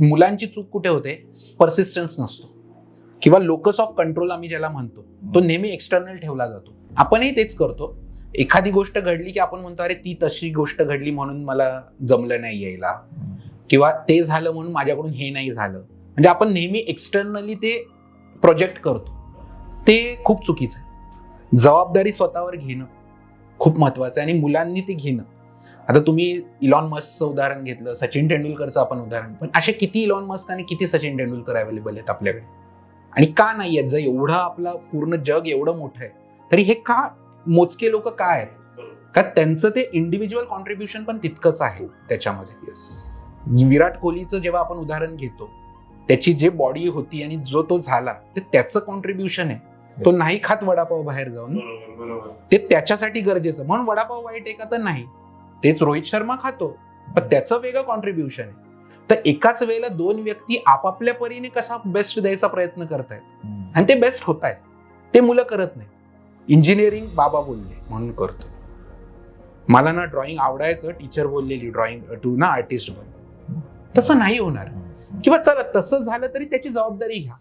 मुलांची चूक कुठे होते? परसिस्टन्स नसतो. किंवा लोकस ऑफ कंट्रोल आम्ही ज्याला म्हणतो तो नेहमी एक्सटर्नल ठेवला जातो. आपणही तेच करतो. एखादी गोष्ट घडली की आपण म्हणतो अरे ती तशी गोष्ट घडली म्हणून मला जमलं नाही यायला. किंवा ते झालं म्हणून माझ्याकडून हे नाही झालं. म्हणजे आपण नेहमी एक्सटर्नली ते प्रोजेक्ट करतो. ते खूप चुकीचं आहे. जबाबदारी स्वतःवर घेणं खूप महत्वाचं आहे आणि मुलांनी ते घेणं. आता तुम्ही इलॉन मस्कचं उदाहरण घेतलं सचिन तेंडुलकरचं आपण उदाहरण पण असे किती इलॉन मस्क आणि किती सचिन तेंडुलकर अवेलेबल आहेत आपल्याकडे? आणि का नाही आहेत? जर एवढं आपलं पूर्ण जग एवढं मोठं आहे तरी हे का मोजके लोक का आहेत? का त्यांचं ते इंडिव्हिज्युअल कॉन्ट्रीब्युशन पण तितकंच आहे त्याच्यामध्ये? येस विराट कोहलीचं जेव्हा आपण उदाहरण घेतो त्याची जे बॉडी होती आणि जो तो झाला ते त्याचं कॉन्ट्रीब्युशन आहे. तो नाही खात वडापाव बाहेर जाऊन. ते त्याच्यासाठी गरजेचं. म्हणून वडापाव वाईट आहे का? तर नाही. तेच रोहित शर्मा खातो पण त्याचं वेगळं कॉन्ट्रीब्युशन आहे. तर एकाच वेळेला दोन व्यक्ती आपापल्या परीने कसा बेस्ट द्यायचा प्रयत्न करतायत? आणि ते बेस्ट होत आहेत ते मुलं करत नाही इंजिनिअरिंग बाबा बोलले म्हणून करतो. मला ना ड्रॉइंग आवडायचं टीचर बोललेली ड्रॉइंग टू ना आर्टिस्ट बन. तसं नाही होणार. किंवा चला तसं झालं तरी त्याची जबाबदारी घ्या.